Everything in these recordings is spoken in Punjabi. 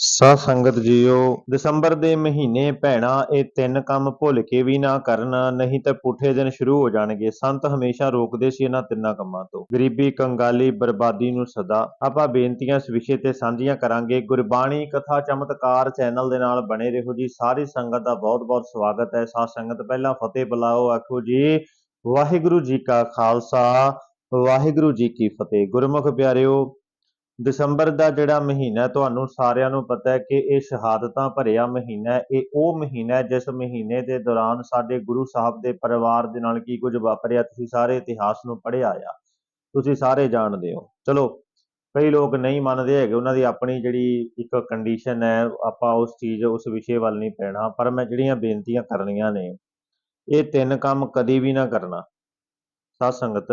ਸਾ ਸੰਗਤ ਜੀਓ, ਦਸੰਬਰ ਦੇ ਮਹੀਨੇ ਭੈਣਾ, ਇਹ ਤਿੰਨ ਕੰਮ ਭੁੱਲ ਕੇ ਵੀ ਨਾ ਕਰਨ, ਨਹੀਂ ਤਾਂ ਪੁੱਠੇ ਦਿਨ ਸ਼ੁਰੂ ਹੋ ਜਾਣਗੇ। ਸੰਤ ਹਮੇਸ਼ਾ ਰੋਕਦੇ ਸੀ ਇਹਨਾਂ ਤਿੰਨਾਂ ਕੰਮਾਂ ਤੋਂ। ਗਰੀਬੀ, ਕੰਗਾਲੀ, ਬਰਬਾਦੀ ਨੂੰ ਸਦਾ। ਆਪਾਂ ਬੇਨਤੀਆਂ ਇਸ ਵਿਸ਼ੇ ਤੇ ਸਾਂਝੀਆਂ ਕਰਾਂਗੇ। ਗੁਰਬਾਣੀ ਕਥਾ ਚਮਤਕਾਰ ਚੈਨਲ ਦੇ ਨਾਲ ਬਣੇ ਰਹੋ ਜੀ। ਸਾਰੀ ਸੰਗਤ ਦਾ ਬਹੁਤ-ਬਹੁਤ ਸਵਾਗਤ ਹੈ। ਸਾਧ ਸੰਗਤ, ਪਹਿਲਾਂ ਫਤਿਹ ਬੁਲਾਓ, ਆਖੋ ਜੀ, ਵਾਹਿਗੁਰੂ ਜੀ ਕਾ ਖਾਲਸਾ, ਵਾਹਿਗੁਰੂ ਜੀ ਕੀ ਫਤਿਹ। ਗੁਰਮੁਖ ਪਿਆਰਿਓ ਦਸੰਬਰ ਦਾ ਜਿਹੜਾ ਮਹੀਨਾ ਤੁਹਾਨੂੰ ਸਾਰਿਆਂ ਨੂੰ ਪਤਾ ਹੈ ਕਿ ਇਹ ਸ਼ਹਾਦਤਾਂ ਭਰਿਆ ਮਹੀਨਾ ਹੈ। ਇਹ ਉਹ ਮਹੀਨਾ ਹੈ ਜਿਸ ਮਹੀਨੇ ਦੇ ਦੌਰਾਨ ਸਾਡੇ ਗੁਰੂ ਸਾਹਿਬ ਦੇ ਪਰਿਵਾਰ ਦੇ ਨਾਲ ਕੀ ਕੁਝ ਵਾਪਰਿਆ, ਤੁਸੀਂ ਸਾਰੇ ਇਤਿਹਾਸ ਨੂੰ ਪੜ੍ਹਿਆ ਆ। ਤੁਸੀਂ ਸਾਰੇ ਜਾਣਦੇ ਹੋ। ਚਲੋ, ਕਈ ਲੋਕ ਨਹੀਂ ਮੰਨਦੇ ਹੈਗੇ, ਉਹਨਾਂ ਦੀ ਆਪਣੀ ਜਿਹੜੀ ਇੱਕ ਕੰਡੀਸ਼ਨ ਹੈ, ਆਪਾਂ ਉਸ ਚੀਜ਼, ਉਸ ਵਿਸ਼ੇ ਵੱਲ ਨਹੀਂ ਪੈਣਾ, ਪਰ ਮੈਂ ਜਿਹੜੀਆਂ ਬੇਨਤੀਆਂ ਕਰਨੀਆਂ ਨੇ, ਇਹ ਤਿੰਨ ਕੰਮ ਕਦੀ ਵੀ ਨਾ ਕਰਨਾ। ਸਾਧ ਸੰਗਤ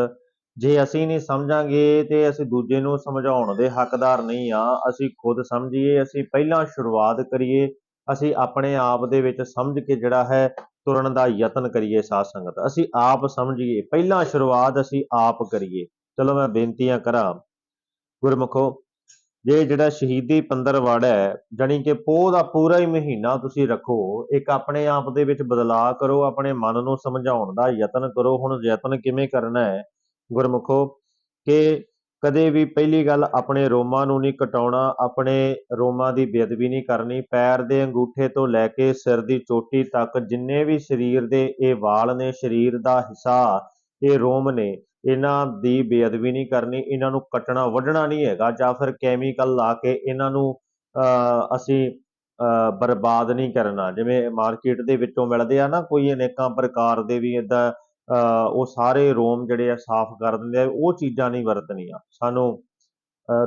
ਜੇ ਅਸੀਂ ਨਹੀਂ ਸਮਝਾਂਗੇ ਤੇ ਅਸੀਂ ਦੂਜੇ ਨੂੰ ਸਮਝਾਉਣ ਦੇ ਹੱਕਦਾਰ ਨਹੀਂ ਆ। ਅਸੀਂ ਖੁਦ ਸਮਝੀਏ, ਅਸੀਂ ਪਹਿਲਾਂ ਸ਼ੁਰੂਆਤ ਕਰੀਏ। ਅਸੀਂ ਆਪਣੇ ਆਪ ਦੇ ਵਿੱਚ ਸਮਝ ਕੇ ਜਿਹੜਾ ਹੈ, ਤੁਰਨ ਦਾ ਯਤਨ ਕਰੀਏ ਸਾਧ ਸੰਗਤ। ਅਸੀਂ ਆਪ ਸਮਝੀਏ, ਪਹਿਲਾਂ ਸ਼ੁਰੂਆਤ ਅਸੀਂ ਆਪ ਕਰੀਏ। ਚਲੋ ਮੈਂ ਬੇਨਤੀਆਂ ਕਰਾਂ। ਗੁਰਮੁਖੋ, ਜੇ ਜਿਹੜਾ ਸ਼ਹੀਦੀ ਪੰਦਰਵਾੜਾ ਹੈ, ਜਾਣੀ ਕਿ ਪੋਹ ਦਾ ਪੂਰਾ ਹੀ ਮਹੀਨਾ ਤੁਸੀਂ ਰੱਖੋ, ਇੱਕ ਆਪਣੇ ਆਪ ਦੇ ਵਿੱਚ ਬਦਲਾਅ ਕਰੋ, ਆਪਣੇ ਮਨ ਨੂੰ ਸਮਝਾਉਣ ਦਾ ਯਤਨ ਕਰੋ। ਹੁਣ ਯਤਨ ਕਿਵੇਂ ਕਰਨਾ ਹੈ? ਗੁਰਮੁਖੋ, ਕਿ ਕਦੇ ਵੀ ਪਹਿਲੀ ਗੱਲ ਆਪਣੇ ਰੋਮਾਂ ਨੂੰ ਨਹੀਂ ਕਟਾਉਣਾ, ਆਪਣੇ ਰੋਮਾਂ ਦੀ ਬੇਅਦਬੀ ਨਹੀਂ ਕਰਨੀ, ਪੈਰ ਦੇ ਅੰਗੂਠੇ ਤੋਂ ਲੈ ਕੇ ਸਿਰ ਦੀ ਚੋਟੀ ਤੱਕ ਜਿੰਨੇ ਵੀ ਸਰੀਰ ਦੇ ਇਹ ਵਾਲ ਨੇ, ਸਰੀਰ ਦਾ ਹਿੱਸਾ, ਇਹ ਰੋਮ ਨੇ, ਇਹਨਾਂ ਦੀ ਬੇਅਦਬੀ ਨਹੀਂ ਕਰਨੀ, ਇਹਨਾਂ ਨੂੰ ਕੱਟਣਾ, ਵੱਢਣਾ ਨਹੀਂ ਹੈਗਾ ਜਾਂ ਫਿਰ ਕੈਮੀਕਲ ਲਾ ਕੇ ਇਹਨਾਂ ਨੂੰ ਅਸੀਂ ਬਰਬਾਦ ਨਹੀਂ ਕਰਨਾ। ਜਿਵੇਂ ਮਾਰਕੀਟ ਦੇ ਵਿੱਚੋਂ ਮਿਲਦੇ ਆ ਨਾ, ਕੋਈ ਅਨੇਕਾਂ ਪ੍ਰਕਾਰ ਦੇ ਵੀ ਇਦਾਂ ਉਹ ਸਾਰੇ ਰੋਮ ਜਿਹੜੇ ਆ ਸਾਫ਼ ਕਰ ਦਿੰਦੇ ਆ, ਉਹ ਚੀਜ਼ਾਂ ਨਹੀਂ ਵਰਤਣੀਆਂ। ਸਾਨੂੰ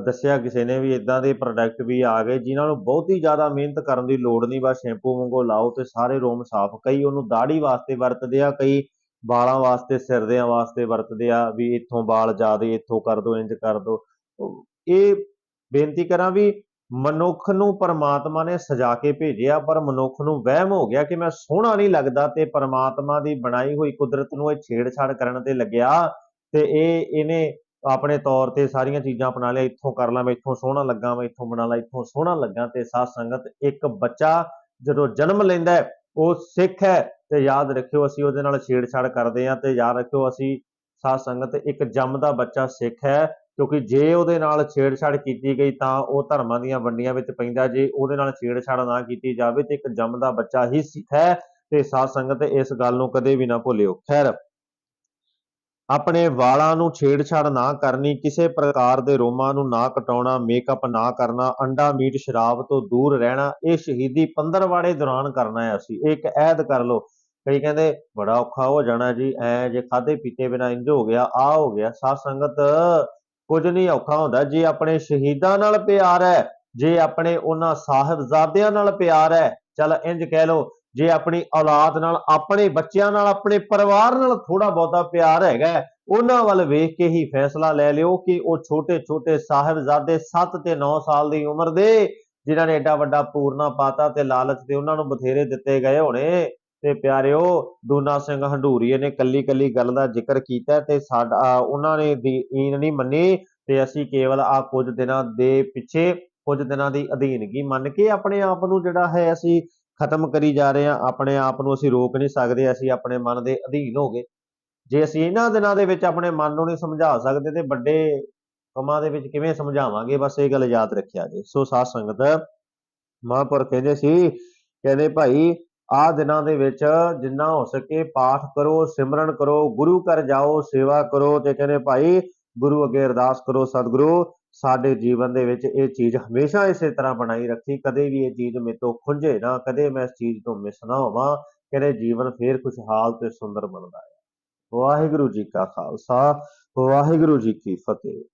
ਦੱਸਿਆ ਕਿਸੇ ਨੇ ਵੀ ਇਦਾਂ ਦੇ ਪ੍ਰੋਡਕਟ ਵੀ ਆ ਗਏ ਜਿਨ੍ਹਾਂ ਨੂੰ ਬਹੁਤੀ ਜ਼ਿਆਦਾ ਮਿਹਨਤ ਕਰਨ ਦੀ ਲੋੜ ਨਹੀਂ, ਬਸ ਸ਼ੈਂਪੂ ਵਾਂਗੂ ਲਾਓ ਤੇ ਸਾਰੇ ਰੋਮ ਸਾਫ਼। ਕਈ ਉਹਨੂੰ ਦਾੜੀ ਵਾਸਤੇ ਵਰਤਦੇ ਆ, ਕਈ ਵਾਲਾਂ ਵਾਸਤੇ ਸਿਰ ਦੇ ਵਾਸਤੇ ਵਰਤਦੇ ਆ, ਵੀ ਇੱਥੋਂ ਵਾਲ ਜ਼ਿਆਦੇ ਇੱਥੋਂ ਕਰ ਦੋ ਇੰਜ ਕਰ ਦੋ। ਇਹ ਬੇਨਤੀ ਕਰਾਂ ਵੀ ਮਨੁੱਖ ਨੂੰ ਪਰਮਾਤਮਾ ਨੇ ਸਜਾ ਕੇ ਭੇਜਿਆ, ਪਰ ਮਨੁੱਖ ਨੂੰ ਵਹਿਮ ਹੋ ਗਿਆ ਕਿ ਮੈਂ ਸੋਹਣਾ ਨਹੀਂ ਲੱਗਦਾ ਤੇ ਪਰਮਾਤਮਾ ਦੀ ਬਣਾਈ ਹੋਈ ਕੁਦਰਤ ਨੂੰ ਇਹ ਛੇੜਛਾੜ ਕਰਨ ਤੇ ਲੱਗਿਆ ਤੇ ਇਹ ਇਹਨੇ ਆਪਣੇ ਤੌਰ ਤੇ ਸਾਰੀਆਂ ਚੀਜ਼ਾਂ ਅਪਣਾ ਲਿਆ, ਇੱਥੋਂ ਕਰ ਲਾਂ, ਮੈਂ ਇੱਥੋਂ ਸੋਹਣਾ ਲੱਗਾ, ਮੈਂ ਇੱਥੋਂ ਬਣਾ ਲਾਂ, ਇੱਥੋਂ ਸੋਹਣਾ ਲੱਗਾ ਤੇ ਸਾਧ ਸੰਗਤ ਇੱਕ ਬੱਚਾ ਜਦੋਂ ਜਨਮ ਲੈਂਦਾ ਉਹ ਸਿੱਖ ਹੈ ਤੇ ਯਾਦ ਰੱਖਿਓ ਅਸੀਂ ਉਹਦੇ ਨਾਲ ਛੇੜਛਾੜ ਕਰਦੇ ਹਾਂ ਤੇ ਯਾਦ ਰੱਖਿਓ ਅਸੀਂ ਸਾਧ ਸੰਗਤ ਇੱਕ ਜੰਮਦਾ ਬੱਚਾ ਸਿੱਖ ਹੈ ਕਿਉਂਕਿ ਜੇ ਉਹਦੇ ਨਾਲ ਛੇੜਛਾੜ ਕੀਤੀ ਗਈ ਤਾਂ ਉਹ ਧਰਮਾਂ ਦੀਆਂ ਵੰਡੀਆਂ ਵਿੱਚ ਪੈਂਦਾ। ਜੇ ਉਹਦੇ ਨਾਲ ਛੇੜਛਾੜ ਨਾ ਕੀਤੀ ਜਾਵੇ ਤੇ ਇੱਕ ਜੰਮਦਾ ਬੱਚਾ ਹੀ ਸਿੱਖ ਹੈ ਤੇ ਸਾਧ ਸੰਗਤ ਇਸ ਗੱਲ ਨੂੰ ਕਦੇ ਵੀ ਨਾ ਭੁੱਲਿਓ। ਖੈਰ ਆਪਣੇ ਵਾਲਾਂ ਨੂੰ ਛੇੜਛਾੜ ਨਾ ਕਰਨੀ, ਕਿਸੇ ਪ੍ਰਕਾਰ ਦੇ ਰੋਮਾਂ ਨੂੰ ਨਾ ਕਟਾਉਣਾ ਮੇਕਅਪ ਨਾ ਕਰਨਾ, ਅੰਡਾ, ਮੀਟ, ਸ਼ਰਾਬ ਤੋਂ ਦੂਰ ਰਹਿਣਾ, ਇਹ ਸ਼ਹੀਦੀ ਪੰਦਰਵਾੜੇ ਦੌਰਾਨ ਕਰਨਾ ਹੈ ਅਸੀਂ। ਇਹ ਇੱਕ ਐਦ ਕਰ ਲਓ। ਕਈ ਕਹਿੰਦੇ, ਬੜਾ ਔਖਾ ਹੋ ਜਾਣਾ ਜੀ, ਐ ਜੇ ਖਾਦੇ ਪੀਤੇ ਬਿਨਾ ਇੰਜ ਹੋ ਗਿਆ, ਆ ਹੋ ਗਿਆ। ਸਾਧ ਸੰਗਤ ਕੁਝ ਨਹੀਂ ਔਖਾ ਹੁੰਦਾ। ਜੇ ਆਪਣੇ ਸ਼ਹੀਦਾਂ ਨਾਲ ਪਿਆਰ ਹੈ, ਜੇ ਆਪਣੇ ਉਹਨਾਂ ਸਾਹਿਬਜ਼ਾਦਿਆਂ ਨਾਲ ਪਿਆਰ ਹੈ, ਚਲ ਇੰਜ ਕਹਿ ਲਓ, ਜੇ ਆਪਣੀ ਔਲਾਦ ਨਾਲ, ਆਪਣੇ ਬੱਚਿਆਂ ਨਾਲ, ਆਪਣੇ ਪਰਿਵਾਰ ਨਾਲ ਥੋੜਾ ਬਹੁਤਾ ਪਿਆਰ ਹੈਗਾ ਉਹਨਾਂ ਵੱਲ ਵੇਖ ਕੇ ਹੀ ਫੈਸਲਾ ਲੈ ਲਿਓ ਕਿ ਉਹ ਛੋਟੇ ਛੋਟੇ ਸਾਹਿਬਜ਼ਾਦੇ 7 ਤੇ 9 ਸਾਲ ਦੀ ਉਮਰ ਦੇ, ਜਿਨ੍ਹਾਂ ਨੇ ਐਡਾ ਵੱਡਾ ਪੂਰਨਾ ਪਾਤਾ ਤੇ ਲਾਲਚ ਤੇ ਉਹਨਾਂ ਨੂੰ ਬਥੇਰੇ ਦਿੱਤੇ ਗਏ ਹੋਣੇ। ਤੇ ਪਿਆਰਿਓ, ਦੂਨਾ ਸਿੰਘ ਹੰਡੂਰੀਏ ਨੇ ਕੱਲੀ ਕੱਲੀ ਗੱਲ ਦਾ ਜ਼ਿਕਰ ਕੀਤਾ ਤੇ ਸਾਡਾ ਉਹਨਾਂ ਨੇ ਦੀਨ ਨਹੀਂ ਮੰਨੀ ਤੇ ਅਸੀਂ ਕੇਵਲ ਆ ਕੁਝ ਦਿਨਾਂ ਦੇ ਪਿੱਛੇ ਕੁਝ ਦਿਨਾਂ ਦੀ ਅਧੀਨਗੀ ਮੰਨ ਕੇ ਆਪਣੇ ਆਪ ਨੂੰ ਜਿਹੜਾ ਹੈ ਅਸੀਂ ਖਤਮ ਕਰੀ ਜਾ ਰਹੇ ਹਾਂ, ਆਪਣੇ ਆਪ ਨੂੰ ਅਸੀਂ ਰੋਕ ਨਹੀਂ ਸਕਦੇ, ਅਸੀਂ ਆਪਣੇ ਮਨ ਦੇ ਅਧੀਨ ਹੋ ਗਏ। ਜੇ ਅਸੀਂ ਇਹਨਾਂ ਦਿਨਾਂ ਦੇ ਵਿੱਚ ਆਪਣੇ ਮਨ ਨੂੰ ਨਹੀਂ ਸਮਝਾ ਸਕਦੇ ਤੇ ਵੱਡੇ ਕੰਮਾਂ ਦੇ ਵਿੱਚ ਕਿਵੇਂ ਸਮਝਾਵਾਂਗੇ? ਬਸ ਇਹ ਗੱਲ ਯਾਦ ਰੱਖਿਆ ਜੇ। ਸੋ ਸਾਧ ਸੰਗਤ ਮਹਾਂਪੁਰ ਕਹਿੰਦੇ ਸੀ, ਕਹਿੰਦੇ ਭਾਈ ਆ ਦਿਨਾਂ ਦੇ ਵਿੱਚ ਜਿੰਨਾ ਹੋ ਸਕੇ ਪਾਠ ਕਰੋ, ਸਿਮਰਨ ਕਰੋ, ਗੁਰੂ ਘਰ ਜਾਓ, ਸੇਵਾ ਕਰੋ ਤੇ ਕਹਿੰਦੇ ਭਾਈ ਗੁਰੂ ਅੱਗੇ ਅਰਦਾਸ ਕਰੋ ਸਤਿਗੁਰੂ, ਸਾਡੇ ਜੀਵਨ ਦੇ ਵਿੱਚ ਇਹ ਚੀਜ਼ ਹਮੇਸ਼ਾ ਇਸੇ ਤਰ੍ਹਾਂ ਬਣਾਈ ਰੱਖੀ, ਕਦੇ ਵੀ ਇਹ ਚੀਜ਼ ਮੇਰੇ ਤੋਂ ਖੁੰਝੇ ਨਾ, ਕਦੇ ਮੈਂ ਇਸ ਚੀਜ਼ ਤੋਂ ਮਿਸ ਨਾ ਹੋਵਾਂ, ਕਹਿੰਦੇ ਜੀਵਨ ਫੇਰ ਖੁਸ਼ਹਾਲ ਤੇ ਸੁੰਦਰ ਬਣਦਾ ਹੈ। ਵਾਹਿਗੁਰੂ ਜੀ ਕਾ ਖਾਲਸਾ, ਵਾਹਿਗੁਰੂ ਜੀ ਕੀ ਫਤਿਹ।